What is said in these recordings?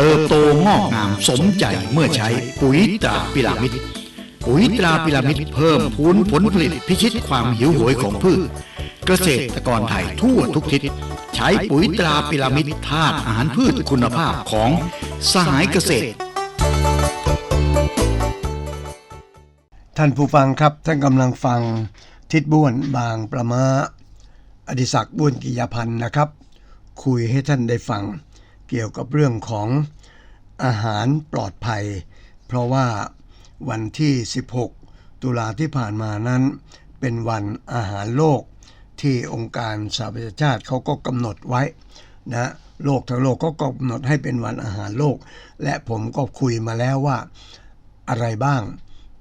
เติบโตงอกงามสมใจเมื่อใช้ปุ๋ยตราพิรามิดปุ๋ยตราพิรามิดเพิ่มพูนผลผลิตพิชิตความหิวโหยของพืช เกษตรกรไทยทั่วทุกทิศใช้ปุ๋ยตราพิรามิดธาตุอาหารพืชคุณภาพของสหายเกษตรท่านผู้ฟังครับท่านกำลังฟังทิดบ้วนบางประมาอดิศักดิ์บ้วนกิยพันธ์นะครับ คุยให้ท่านได้ฟัง เกี่ยวกับเรื่องของอาหารปลอดภัย เพราะว่าวันที่ 16 ตุลาที่ผ่านมานั้น เป็นวันอาหารโลกที่องค์การสหประชาชาติเขาก็กำหนดไว้นะโลกทั้งโลกก็กำหนดให้เป็นวันอาหารโลก และผมก็คุยมาแล้วว่าอะไรบ้าง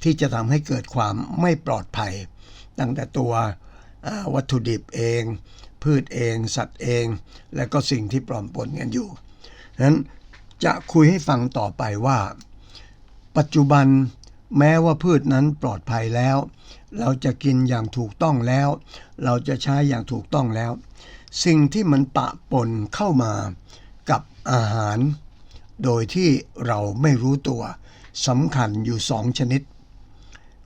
ที่จะทำให้เกิดความไม่ปลอดภัย ตั้งแต่ตัววัตถุดิบเอง พืชเอง สัตว์เอง และก็สิ่งที่ปลอมปนกันอยู่ ฉะนั้นจะคุยให้ฟังต่อไปว่า ปัจจุบันแม้ว่าพืชนั้นปลอดภัยแล้ว เราจะกินอย่างถูกต้องแล้ว เราจะใช้อย่างถูกต้องแล้ว สิ่งที่มันปะปนเข้ามากับอาหาร โดยที่เราไม่รู้ตัวสำคัญอยู่สองชนิด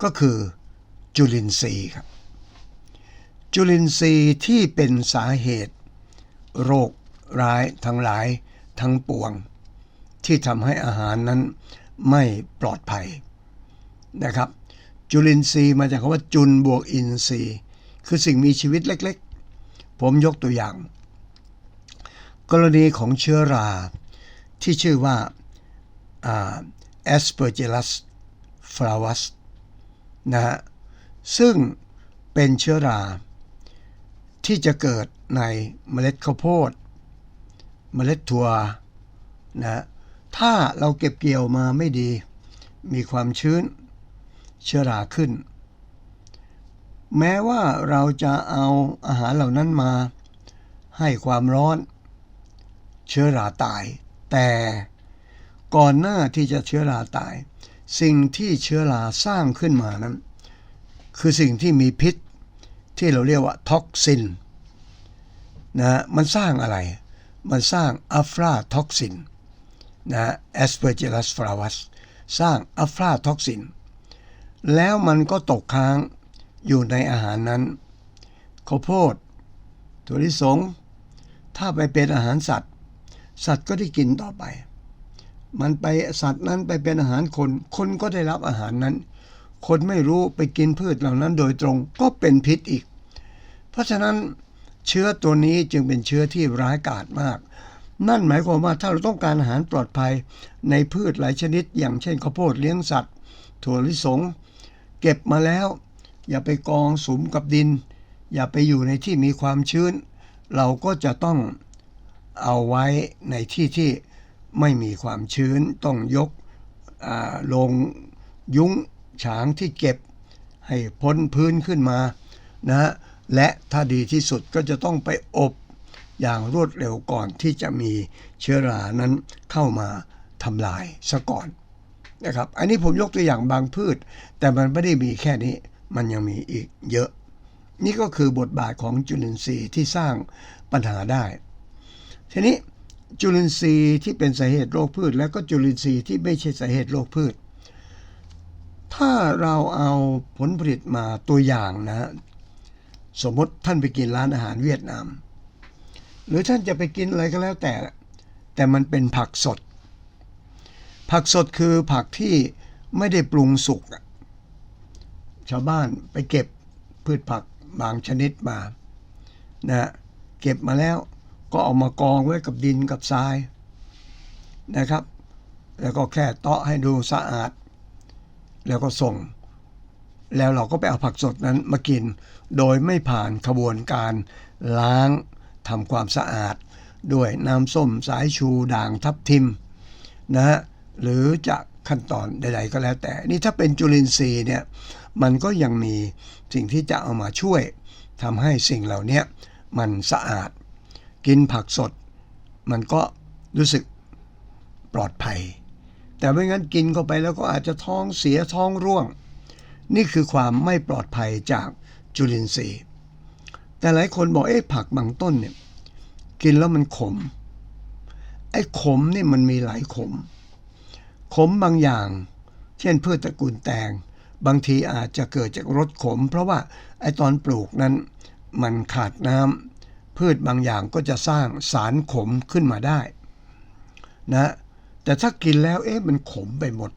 ก็คือจุลินทรีย์ครับจุลินทรีย์ที่เป็นสาเหตุ โรคร้ายทั้งหลาย ทั้งปวง ที่ทำให้อาหารนั้นไม่ปลอดภัยนะครับ จุลินทรีย์มาจากคำว่าจุลบวกอินทรีย์ คือสิ่งมีชีวิตเล็กๆ ผมยกตัวอย่าง กรณีของเชื้อราที่ชื่อว่า Aspergillus flavus นะฮะซึ่งเป็นเชื้อราที่จะเกิดในเมล็ดข้าวโพด เมล็ดถั่วนะถ้าเราเก็บเกี่ยวมาไม่ดี มีความชื้นเชื้อราขึ้น แม้ว่าเราจะเอาอาหารเหล่านั้นมา ให้ความร้อน เชื้อราตาย แต่ก่อนหน้าที่จะเชื้อราตาย สิ่งที่เชื้อราสร้างขึ้นมานั้น คือสิ่งที่มีพิษที่เราเรียกว่าท็อกซินนะมันสร้างอะไร มันสร้างอัฟลาท็อกซินนะ Aspergillus flavus สร้างอัฟลาท็อกซิน แล้วมันก็ตกค้างอยู่ในอาหารนั้นข้าวโพดถั่วลิสง ถ้าไปเป็นอาหารสัตว์ สัตว์ก็ได้กินต่อไป มันไปสัตว์นั้นไปเป็นอาหารคน คนก็ได้รับอาหารนั้น คนไม่รู้ไปกินพืชเหล่านั้นโดยตรงก็เป็นพิษอีก เพราะฉะนั้น เชื้อตัวนี้จึงเป็นเชื้อที่ร้ายกาจมาก นั่นหมายความว่าถ้าเราต้องการอาหารปลอดภัยในพืชหลายชนิด อย่างเช่นข้าวโพดเลี้ยงสัตว์ ถั่วลิสง เก็บมาแล้ว อย่าไปกองสุมกับดิน อย่าไปอยู่ในที่มีความชื้น เราก็จะต้องเอาไว้ในที่ที่ไม่มีความชื้นต้องยกลงยุ้งฉางที่เก็บให้พ้นพื้นขึ้นมานะฮะ และถ้าดีที่สุดก็จะต้องไปอบอย่างรวดเร็วก่อนที่จะมีเชื้อรานั้นเข้ามาทำลายซะก่อนนะครับ อันนี้ผมยกตัวอย่างบางพืช แต่มันไม่ได้มีแค่นี้ มันยังมีอีกเยอะ นี่ก็คือบทบาทของจุลินทรีย์ที่สร้างปัญหาได้ ทีนี้จุลินทรีย์ที่เป็นสาเหตุโรคพืช แล้วก็จุลินทรีย์ที่ไม่ใช่สาเหตุโรคพืช ถ้าเราเอาผลผลิตมาตัวอย่างนะ สมมติท่านไปกินร้านอาหารเวียดนาม หรือท่านจะไปกินอะไรก็แล้วแต่ แต่มันเป็นผักสด ผักสดคือผักที่ไม่ได้ปรุงสุกชาวบ้านไปเก็บพืชผักบางชนิดมานะฮะเก็บมาแล้วก็เอามากองไว้กับดินกับทรายนะครับ แล้วก็แค่เตาะให้ดูสะอาด แล้วก็ส่ง แล้วเราก็ไปเอาผักสดนั้นมากิน โดยไม่ผ่านขบวนการล้างทำความสะอาด ด้วยน้ำส้มสายชูด่างทับทิมนะฮะหรือจะขั้นตอนใด ๆ ก็แล้วแต่ นี่ถ้าเป็นจุลินทรีย์เนี่ยมันก็ยังมีสิ่งที่จะเอามาช่วยทำให้สิ่งเหล่านี้มันสะอาด กินผักสด มันก็รู้สึกปลอดภัย แต่ไม่งั้นกินเข้าไปแล้วก็อาจจะท้องเสียท้องร่วง นี่คือความไม่ปลอดภัยจากจุลินทรีย์ แต่หลายคนบอกเอ๊ะผักบางต้นเนี่ยกินแล้วมันขม ไอ้ขมนี่มันมีหลายขม ขมบางอย่าง เช่นพืชตระกูลแตง บางทีอาจจะเกิดจากรสขม เพราะว่าไอ้ตอนปลูกนั้นมันขาดน้ำพืชบางอย่างก็จะสร้างสารขมขึ้นมาได้นะแต่ถ้ากินแล้วเอ๊ะมันขมไปหมด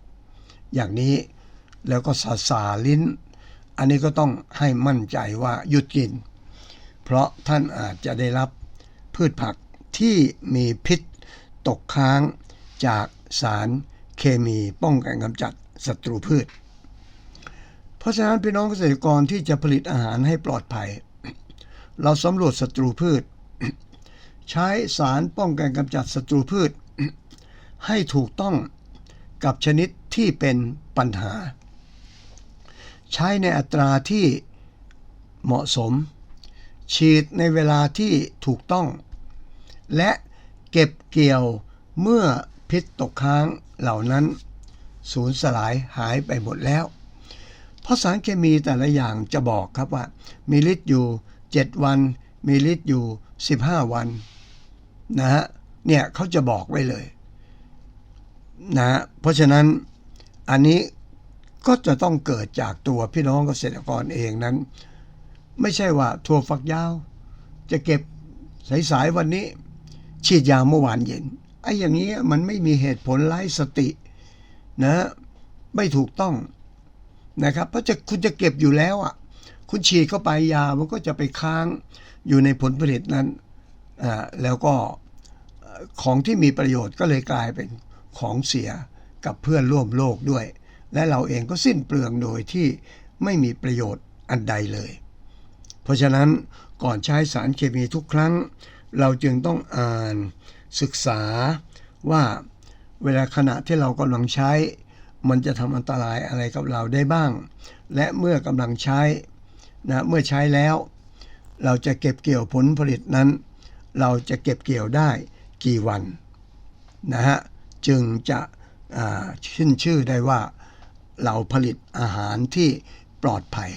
อย่างนี้ แล้วก็สาสาลิ้น อันนี้ก็ต้องให้มั่นใจว่าหยุดกิน เพราะท่านอาจจะได้รับพืชผักที่มีพิษตกค้างจากสารเคมีป้องกันกำจัดศัตรูพืช เพราะฉะนั้นพี่น้องเกษตรกรที่จะผลิตอาหารให้ปลอดภัย เราสำรวจศัตรูพืช ใช้สารป้องกันกำจัดศัตรูพืช ให้ถูกต้องกับชนิดที่เป็นปัญหา ใช้ในอัตราที่เหมาะสม ฉีดในเวลาที่ถูกต้อง และเก็บเกี่ยวเมื่อพิษตกค้างเหล่านั้น สูญสลายหายไปหมดแล้ว เพราะสารเคมีแต่ละอย่างจะบอกครับว่า มีฤทธิ์อยู่ 7 วัน มีฤทธิ์อยู่ 15 วันนะฮะเนี่ยเขาจะบอกไว้เลยนะฮะเพราะฉะนั้นอันนี้ ก็จะต้องเกิดจากตัวพี่น้องเกษตรกรเองนั้น ไม่ใช่ว่าถั่วฝักยาว จะเก็บสายๆวันนี้ ฉีดยาเมื่อวานเย็นไอ้อย่างนี้มันไม่มีเหตุผลไร้สตินะไม่ถูกต้องนะครับ เพราะจะคุณจะเก็บอยู่แล้วอะ คุณฉีดเข้าไปยามันก็จะไปค้างอยู่ในผลผลิตนั้นอ่าแล้วก็ของที่มีประโยชน์ก็เลยกลายเป็นของเสียกับเพื่อนร่วมโลกด้วย และเราเองก็สิ้นเปลืองโดยที่ไม่มีประโยชน์อันใดเลย เพราะฉะนั้นก่อนใช้สารเคมีทุกครั้ง เราจึงต้องอ่านศึกษาว่าเวลาขณะที่เรากำลังใช้ มันจะทำอันตรายอะไรกับเราได้บ้าง และเมื่อกำลังใช้นะเมื่อใช้แล้ว เราจะเก็บเกี่ยวผลผลิตนั้น เราจะเก็บเกี่ยวได้กี่วันนะฮะจึงจะอ่าขึ้นชื่อได้ว่า เราผลิตอาหารที่ปลอดภัย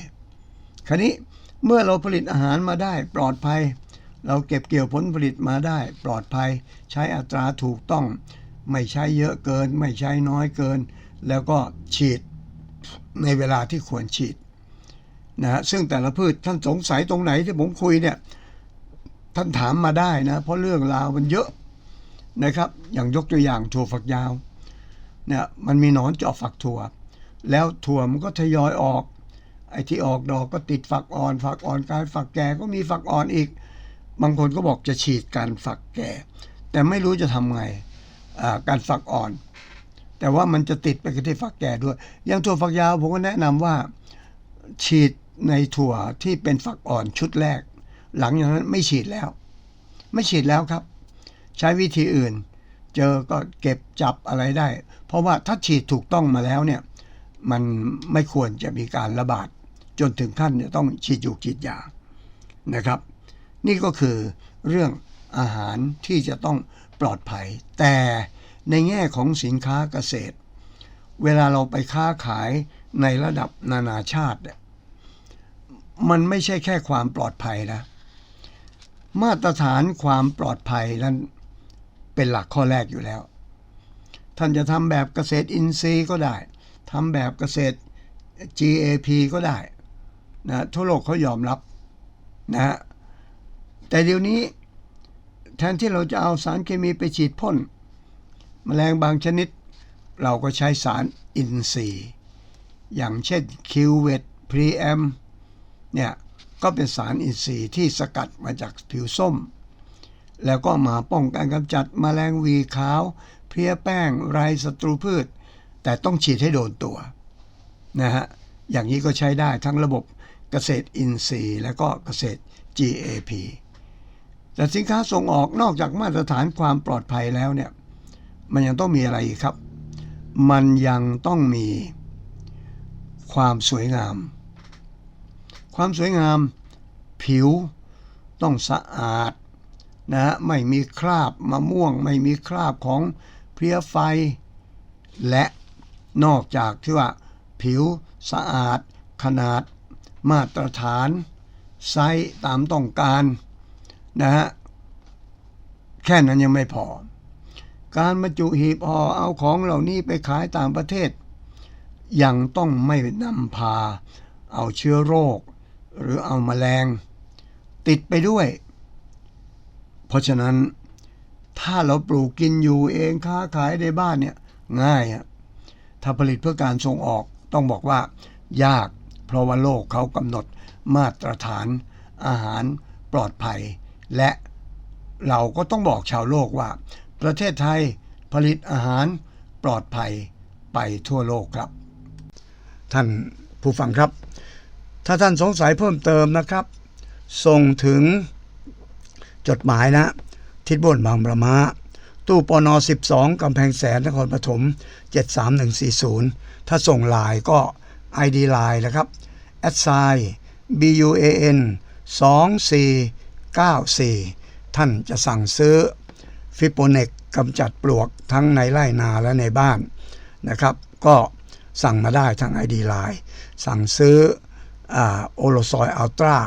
คราวนี้เมื่อเราผลิตอาหารมาได้ปลอดภัย เราเก็บเกี่ยวผลผลิตมาได้ปลอดภัย ใช้อัตราถูกต้อง ไม่ใช้เยอะเกิน ไม่ใช้น้อยเกิน แล้วก็ฉีดในเวลาที่ควรฉีดนะฮะซึ่งแต่ละพืชท่านสงสัยตรงไหนที่ผมคุยเนี่ยท่านถามมาได้นะ เพราะเรื่องราวมันเยอะนะครับ อย่างยกตัวอย่างถั่วฝักยาวเนี่ยมันมีหนอนเจาะฝักถั่ว แล้วถั่วมันก็ทยอยออก ไอ้ที่ออกดอกก็ติดฝักอ่อน ฝักอ่อนกลายฝักแก่ก็มีฝักอ่อนอีก บางคนก็บอกจะฉีดการฝักแก่ แต่ไม่รู้จะทำไงการฝักอ่อน แต่ว่ามันจะติดไปกับที่ฝักแก่ด้วยอย่างถั่วฝักยาวผมก็แนะนำว่าฉีดในถั่วที่เป็นฝักอ่อนชุดแรก หลังจากนั้นไม่ฉีดแล้ว ไม่ฉีดแล้วครับ ใช้วิธีอื่น เจอก็เก็บจับอะไรได้ เพราะว่าถ้าฉีดถูกต้องมาแล้วเนี่ย มันไม่ควรจะมีการระบาด จนถึงขั้นจะต้องฉีดยูกฉีดยานะครับ นี่ก็คือเรื่องอาหารที่จะต้องปลอดภัย แต่ในแง่ของสินค้าเกษตร เวลาเราไปค้าขายในระดับนานาชาติ มันไม่ใช่แค่ความปลอดภัยนะ มาตรฐานความปลอดภัยนั้นเป็นหลักข้อแรกอยู่แล้ว ท่านจะทำแบบเกษตรอินทรีย์ก็ได้ ทำแบบเกษตร GAP ก็ได้นะทั่วโลกเขายอมรับนะฮะแต่เดี๋ยวนี้แทนที่เราจะเอาสารเคมีไปฉีดพ่นแมลงบางชนิด เราก็ใช้สารอินทรีย์ อย่างเช่นคิวเวตพรีแอมเนี่ยก็เป็นสารอินทรีย์ที่สกัดมาจากผิวส้ม แล้วก็มาป้องกันกำจัดแมลงวีขาว เพลี้ยแป้งไรศัตรูพืช แต่ต้องฉีดให้โดนตัวนะฮะอย่างนี้ก็ใช้ได้ทั้งระบบเกษตรอินทรีย์ และก็เกษตร GAP แต่สินค้าส่งออกนอกจากมาตรฐานความปลอดภัยแล้วเนี่ยมันยังต้องมีอะไรครับ มันยังต้องมีความสวยงาม ความสวยงาม ผิวต้องสะอาดนะฮะไม่มีคราบมะม่วง ไม่มีคราบของเพลี้ยไฟ และ นอกจากที่ว่า ผิวสะอาด ขนาด มาตรฐาน ไซส์ตามต้องการนะฮะแค่นั้นยังไม่พอ การบรรจุหีบห่อเอาของเหล่านี้ไปขายต่างประเทศ ยังต้องไม่นำพา เอาเชื้อโรค หรือเอาแมลง ติดไปด้วย เพราะฉะนั้นถ้าเราปลูกกินอยู่เองค้าขายในบ้านเนี่ยง่ายอะ ถ้าผลิตเพื่อการส่งออกต้องบอกว่ายาก เพราะว่าโลกเขากำหนดมาตรฐานอาหารปลอดภัย และเราก็ต้องบอกชาวโลกว่า ประเทศไทยผลิตอาหารปลอดภัยไปทั่วโลกครับ ท่านผู้ฟังครับ ถ้าท่านสงสัยเพิ่มเติมนะครับ ส่งถึงจดหมายนะ ทิศบนบางประมา ตู้ปน12กำแพงแสนนครปฐม73140 ถ้าส่งลน์ก็ ID ไลน์นะครับแอดไซ BUAN 2494 ท่านจะสั่งซื้อฟิโปเนกกำจัดปลวกทั้งในไร่นาและในบ้านนะครับ ก็สั่งมาได้ทาง ID ไลน์สั่งซื้อโอโลซอยอัลตรา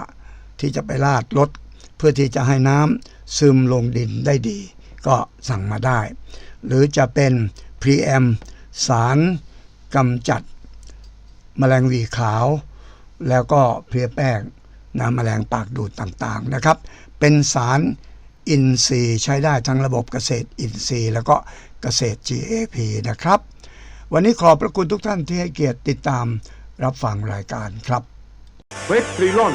ที่จะไปลาดรถเพื่อที่จะให้น้ำซึมลงดินได้ดี ก็สั่งมาได้ หรือจะเป็นพรีแอมสารกำจัดแมลงวีขาว แล้วก็เพลียแป้งน้ำแมลงปากดูดต่างๆนะครับ เป็นสารอินทรีย์ใช้ได้ทั้งระบบเกษตรอินทรีย์ แล้วก็เกษตร GAP นะครับ วันนี้ขอบพระคุณทุกท่านที่ให้เกียรติติดตามรับฟังรายการครับเฟสทริลอน